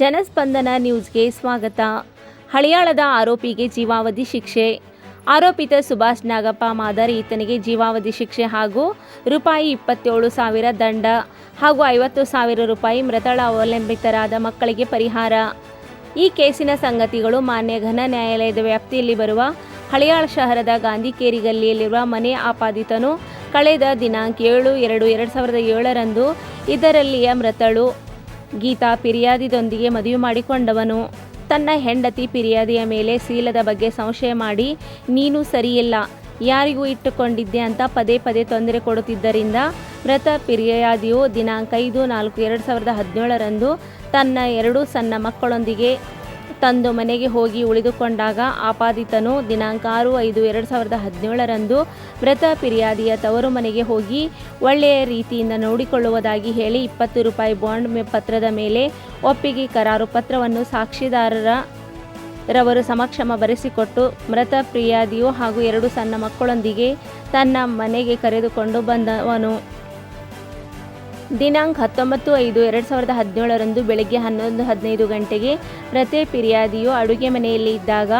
ಜನಸ್ಪಂದನ ನ್ಯೂಸ್ಗೆ ಸ್ವಾಗತ. ಹಳಿಯಾಳದ ಆರೋಪಿಗೆ ಜೀವಾವಧಿ ಶಿಕ್ಷೆ. ಆರೋಪಿತ ಸುಭಾಷ್ ನಾಗಪ್ಪ ಮಾದರ್ ಈತನಿಗೆ ಜೀವಾವಧಿ ಶಿಕ್ಷೆ ಹಾಗೂ ರೂಪಾಯಿ ಇಪ್ಪತ್ತೇಳು ಸಾವಿರ ದಂಡ ಹಾಗೂ ಐವತ್ತು ಸಾವಿರ ರೂಪಾಯಿ ಮೃತಳ ಅವಲಂಬಿತರಾದ ಮಕ್ಕಳಿಗೆ ಪರಿಹಾರ. ಈ ಕೇಸಿನ ಸಂಗತಿಗಳು ಮಾನ್ಯ ಘನ ನ್ಯಾಯಾಲಯದ ವ್ಯಾಪ್ತಿಯಲ್ಲಿ ಬರುವ ಹಳಿಯಾಳ ಶಹರದ ಗಾಂಧಿಕೇರಿ ಗಲ್ಲಿಯಲ್ಲಿರುವ ಮನೆ ಆಪಾದಿತನು ಕಳೆದ ದಿನಾಂಕ ಏಳು ಎರಡು ಎರಡು ಸಾವಿರದ ಏಳರಂದು ಇದರಲ್ಲಿಯ ಮೃತಳು. ಗೀತಾ ಫಿರ್ಯಾದಿದೊಂದಿಗೆ ಮದುವೆ ಮಾಡಿಕೊಂಡವನು. ತನ್ನ ಹೆಂಡತಿ ಪಿರಿಯಾದಿಯ ಮೇಲೆ ಶೀಲದ ಬಗ್ಗೆ ಸಂಶಯ ಮಾಡಿ, ನೀನು ಸರಿಯಿಲ್ಲ, ಯಾರಿಗೂ ಇಟ್ಟುಕೊಂಡಿದ್ದೆ ಅಂತ ಪದೇ ಪದೇ ತೊಂದರೆ ಕೊಡುತ್ತಿದ್ದರಿಂದ ಮೃತ ಪಿರಿಯಾದಿಯು ದಿನಾಂಕ ಐದು ನಾಲ್ಕು ಎರಡು ಸಾವಿರದ ಹದಿನೇಳರಂದು ತನ್ನ ಎರಡು ಸಣ್ಣ ಮಕ್ಕಳೊಂದಿಗೆ ತಂದು ಮನೆಗೆ ಹೋಗಿ ಉಳಿದುಕೊಂಡಾಗ ಆಪಾದಿತನು. ದಿನಾಂಕ ಆರು ಐದು ಎರಡು ಸಾವಿರದ ಹದಿನೇಳರಂದು ಮೃತ ಫಿರ್ಯಾದಿಯ ತವರು ಮನೆಗೆ ಹೋಗಿ ಒಳ್ಳೆಯ ರೀತಿಯಿಂದ ನೋಡಿಕೊಳ್ಳುವುದಾಗಿ ಹೇಳಿ ಇಪ್ಪತ್ತು ರೂಪಾಯಿ ಬಾಂಡ್ ಪತ್ರದ ಮೇಲೆ ಒಪ್ಪಿಗೆ ಕರಾರು ಪತ್ರವನ್ನು ಸಾಕ್ಷಿದಾರರ ರವರು ಸಮಕ್ಷಮ ಬರೆಸಿಕೊಟ್ಟು ಮೃತ ಪ್ರಿಯಾದಿಯು ಹಾಗೂ ಎರಡು ಸಣ್ಣ ಮಕ್ಕಳೊಂದಿಗೆ ತನ್ನ ಮನೆಗೆ ಕರೆದುಕೊಂಡು ಬಂದವನು. ದಿನಾಂಕ ಹತ್ತೊಂಬತ್ತು ಐದು ಎರಡು ಸಾವಿರದ ಹದಿನೇಳರಂದು ಬೆಳಗ್ಗೆ ಹನ್ನೊಂದು ಹದಿನೈದು ಗಂಟೆಗೆ ಪ್ರತಿ ಫಿರ್ಯಾದಿಯು ಅಡುಗೆ ಮನೆಯಲ್ಲಿ ಇದ್ದಾಗ,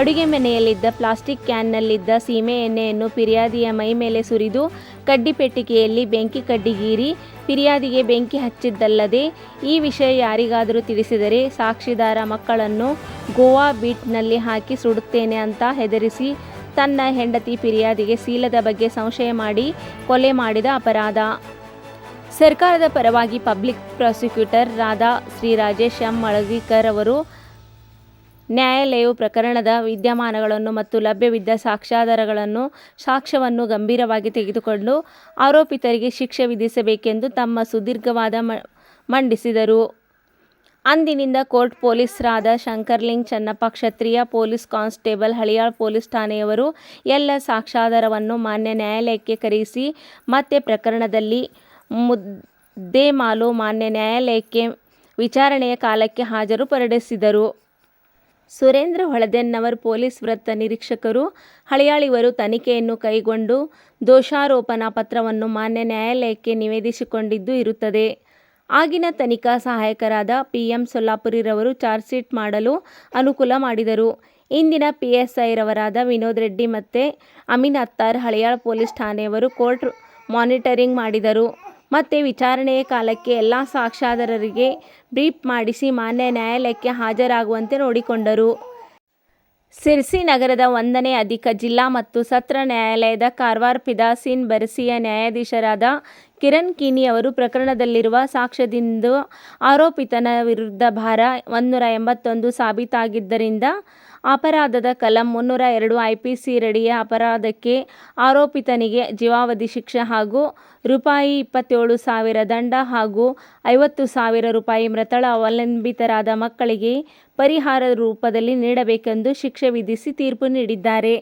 ಅಡುಗೆ ಮನೆಯಲ್ಲಿದ್ದ ಪ್ಲಾಸ್ಟಿಕ್ ಕ್ಯಾನ್ನಲ್ಲಿದ್ದ ಸೀಮೆ ಎಣ್ಣೆಯನ್ನು ಫಿರ್ಯಾದಿಯ ಮೈ ಮೇಲೆ ಸುರಿದು ಕಡ್ಡಿ ಪೆಟ್ಟಿಗೆಯಲ್ಲಿ ಬೆಂಕಿ ಕಡ್ಡಿಗೀರಿ ಫಿರ್ಯಾದಿಗೆ ಬೆಂಕಿ ಹಚ್ಚಿದ್ದಲ್ಲದೆ, ಈ ವಿಷಯ ಯಾರಿಗಾದರೂ ತಿಳಿಸಿದರೆ ಸಾಕ್ಷಿದಾರ ಮಕ್ಕಳನ್ನು ಗೋವಾ ಬೀಟ್ನಲ್ಲಿ ಹಾಕಿ ಸುಡುತ್ತೇನೆ ಅಂತ ಹೆದರಿಸಿ ತನ್ನ ಹೆಂಡತಿ ಫಿರ್ಯಾದಿಗೆ ಶೀಲದ ಬಗ್ಗೆ ಸಂಶಯ ಮಾಡಿ ಕೊಲೆ ಮಾಡಿದ ಅಪರಾಧ. ಸರ್ಕಾರದ ಪರವಾಗಿ public prosecutor Radha Shri Rajesh M. Malagikar ಅವರು ನ್ಯಾಯಾಲಯವು ಪ್ರಕರಣದ ವಿದ್ಯಮಾನಗಳನ್ನು ಮತ್ತು ಲಭ್ಯವಿದ್ದ ಸಾಕ್ಷ್ಯಾಧಾರಗಳನ್ನು, ಸಾಕ್ಷ್ಯವನ್ನು ಗಂಭೀರವಾಗಿ ತೆಗೆದುಕೊಂಡು ಆರೋಪಿತರಿಗೆ ಶಿಕ್ಷೆ ವಿಧಿಸಬೇಕೆಂದು ತಮ್ಮ ಸುದೀರ್ಘವಾದ ಮಂಡಿಸಿದರು. ಅಂದಿನಿಂದ court ಪೊಲೀಸರಾದ Shankarling Channappa Kshatriya police constable Haliyal police ಠಾಣೆಯವರು ಎಲ್ಲ ಸಾಕ್ಷ್ಯಾಧಾರವನ್ನು ಮಾನ್ಯ ನ್ಯಾಯಾಲಯಕ್ಕೆ ಕರೆಯಿಸಿ ಮತ್ತೆ ಪ್ರಕರಣದಲ್ಲಿ ಮುದ್ದೇಮಾಲು ಮಾನ್ಯ ನ್ಯಾಯಾಲಯಕ್ಕೆ ವಿಚಾರಣೆಯ ಕಾಲಕ್ಕೆ ಹಾಜರು ಪಡಿಸಿದರು ಸುರೇಂದ್ರ ಹೊಳದೆನ್ನವರ್ ಪೊಲೀಸ್ ವೃತ್ತ ನಿರೀಕ್ಷಕರು ಹಳಿಯಾಳಿವರು ತನಿಖೆಯನ್ನು ಕೈಗೊಂಡು ದೋಷಾರೋಪಣಾ ಪತ್ರವನ್ನು ಮಾನ್ಯ ನ್ಯಾಯಾಲಯಕ್ಕೆ ನಿವೇದಿಸಿಕೊಂಡಿದ್ದು ಇರುತ್ತದೆ. ಆಗಿನ ತನಿಖಾ ಸಹಾಯಕರಾದ ಪಿ ಎಂ ಸೊಲ್ಲಾಪುರಿರವರು ಚಾರ್ಜ್ ಶೀಟ್ ಮಾಡಲು ಅನುಕೂಲ ಮಾಡಿದರು. ಇಂದಿನ ಪಿ ಎಸ್ ಐರವರಾದ ವಿನೋದ್ ರೆಡ್ಡಿ ಮತ್ತು ಅಮೀನ್ ಅತ್ತಾರ್ ಹಳಿಯಾಳ್ ಪೊಲೀಸ್ ಠಾಣೆಯವರು ಕೋರ್ಟ್ ಮಾನಿಟರಿಂಗ್ ಮಾಡಿದರು. ಮತ್ತು ವಿಚಾರಣೆಯ ಕಾಲಕ್ಕೆ ಎಲ್ಲ ಸಾಕ್ಷಾಧಾರರಿಗೆ ಬ್ರೀಫ್ ಮಾಡಿಸಿ ಮಾನ್ಯ ನ್ಯಾಯಾಲಯಕ್ಕೆ ಹಾಜರಾಗುವಂತೆ ನೋಡಿಕೊಂಡರು. ಸಿರ್ಸಿ ನಗರದ ಒಂದನೇ ಅಧಿಕ ಜಿಲ್ಲಾ ಮತ್ತು ಸತ್ರ ನ್ಯಾಯಾಲಯದ ಕಾರ್ವಾರ್ ಪಿದಾಸಿನ್ ಬರ್ಸಿಯ ನ್ಯಾಯಾಧೀಶರಾದ ಕಿರಣ್ ಕೀನಿ ಅವರು ಪ್ರಕರಣದಲ್ಲಿರುವ ಸಾಕ್ಷ್ಯದಿಂದ ಆರೋಪಿತನ ವಿರುದ್ಧ ಭಾರ ಒಂದೂರ ಎಂಬತ್ತೊಂದು ಸಾಬೀತಾಗಿದ್ದರಿಂದ ಅಪರಾಧದ ಕಲಂ ಮುನ್ನೂರ ಎರಡು ಐ ಪಿ ಸಿ ರಡಿಯ ಅಪರಾಧಕ್ಕೆ ಆರೋಪಿತನಿಗೆ ಜೀವಾವಧಿ ಶಿಕ್ಷೆ ಹಾಗೂ ರೂಪಾಯಿ ಇಪ್ಪತ್ತೇಳು ಸಾವಿರ ದಂಡ ಹಾಗೂ ಐವತ್ತು ಸಾವಿರ ರೂಪಾಯಿ ಮೃತಳ ಅವಲಂಬಿತರಾದ ಮಕ್ಕಳಿಗೆ ಪರಿಹಾರ ರೂಪದಲ್ಲಿ ನೀಡಬೇಕೆಂದು ಶಿಕ್ಷೆ ವಿಧಿಸಿ ತೀರ್ಪು ನೀಡಿದ್ದಾರೆ.